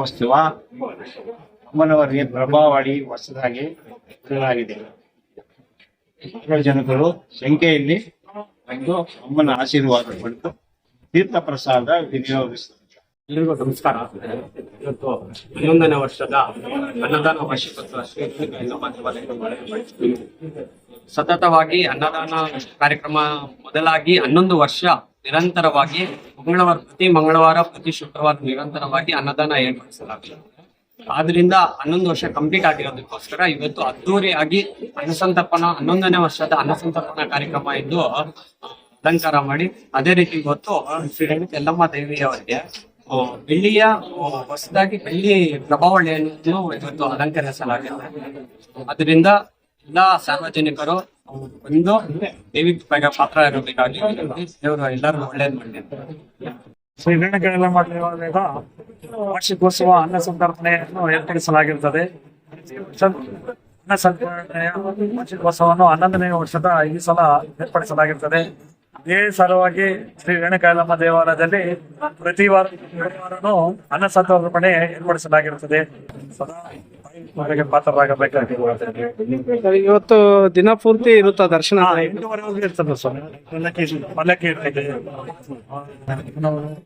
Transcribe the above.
ವಾರ್ಷಿಕೋತ್ಸವ ಅಮ್ಮನವರಿಗೆ ಪ್ರಭಾವಳಿ ಹೊಸದಾಗಿ ಇಡಲಾಗಿದೆ. ಜನಗಳು ಸಂಖ್ಯೆಯಲ್ಲಿ ಬಂದು ಅಮ್ಮನ ಆಶೀರ್ವಾದ ಪಡೆದು ತೀರ್ಥ ಪ್ರಸಾದ ವಿನಿಯೋಗಿಸುತ್ತಾರೆ. ಎಲ್ರಿಗೂ ನಮಸ್ಕಾರ. ಇವತ್ತು ಹನ್ನೊಂದನೇ ವರ್ಷದ ಅನ್ನದಾನ ವಾರ್ಷಿಕೋತ್ಸವ ಶ್ರೀ ಸತತವಾಗಿ ಅನ್ನದಾನ ಕಾರ್ಯಕ್ರಮ ಮೊದಲಾಗಿ ಹನ್ನೊಂದು ವರ್ಷ ನಿರಂತರವಾಗಿ ಮಂಗಳವಾರ ಪ್ರತಿ ಮಂಗಳವಾರ, ಪ್ರತಿ ಶುಕ್ರವಾರ ನಿರಂತರವಾಗಿ ಅನ್ನದಾನ ಏರ್ಪಡಿಸಲಾಗುತ್ತೆ ಆದ್ರಿಂದ ಹನ್ನೊಂದು ವರ್ಷ ಕಂಪ್ಲೀಟ್ ಆಗಿರೋದಕ್ಕೋಸ್ಕರ ಇವತ್ತು ಅದ್ದೂರಿಯಾಗಿ ಅನ್ನಸಂತರ್ಪಣ ಹನ್ನೊಂದನೇ ವರ್ಷದ ಅನ್ನಸಂತರ್ಪಣ ಕಾರ್ಯಕ್ರಮ ಎಂದು ಅಲಂಕಾರ ಮಾಡಿ, ಅದೇ ರೀತಿ ಇವತ್ತು ಶ್ರೀ ಯಲ್ಲಮ್ಮ ದೇವಿಯವರಿಗೆ ಬೆಳ್ಳಿಯ ಹೊಸದಾಗಿ ಬೆಳ್ಳಿ ಪ್ರಭಾವಳಿಯನ್ನು ಇವತ್ತು ಅಲಂಕರಿಸಲಾಗಿದೆ. ಅದರಿಂದ ಎಲ್ಲಾ ಸಾರ್ವಜನಿಕರು ಒಂದು ದೇವಿ ಕೃಪೆಗೆ ಪಾತ್ರ ಇರಬೇಕಾಗಿ ದೇವರು ಒಳ್ಳೇದು ಮಾಡಿ ಮಾಡಿರುವಾಗ ವಾರ್ಷಿಕೋತ್ಸವ ಅನ್ನ ಸಂತರ್ಪಣೆಯನ್ನು ಏರ್ಪಡಿಸಲಾಗಿರುತ್ತದೆ ಅನ್ನ ಸಂತರ್ಪಣೆಯ ವಾರ್ಷಿಕೋತ್ಸವವನ್ನು ಹನ್ನೊಂದನೇ ವರ್ಷದ ಈ ಸಲ ಏರ್ಪಡಿಸಲಾಗಿರುತ್ತದೆ ಇದೇ ಸಲುವಾಗಿ ಶ್ರೀ ರೇಣುಕಾಯಲಮ್ಮ ದೇವಾಲಯದಲ್ಲಿ ಪ್ರತಿ ವಾರ ಅನ್ನ ಸಂತರ್ಪಣೆ ಏರ್ಪಡಿಸಲಾಗಿರುತ್ತದೆ ಸದಾ ಪಾತ್ರರಾಗಬೇಕಾಗಿದೆ ಇವತ್ತು ದಿನ ಪೂರ್ತಿ ಇರುತ್ತಾ ದರ್ಶನ? ಎಂಟೂವರೆವರೆಗೂ ಇರ್ತದೆ ಸ್ವಾಮಿ. ಪಲ್ಲಕ್ಕಿ ಪಲ್ಲಕ್ಕಿ ಇರ್ತದೆ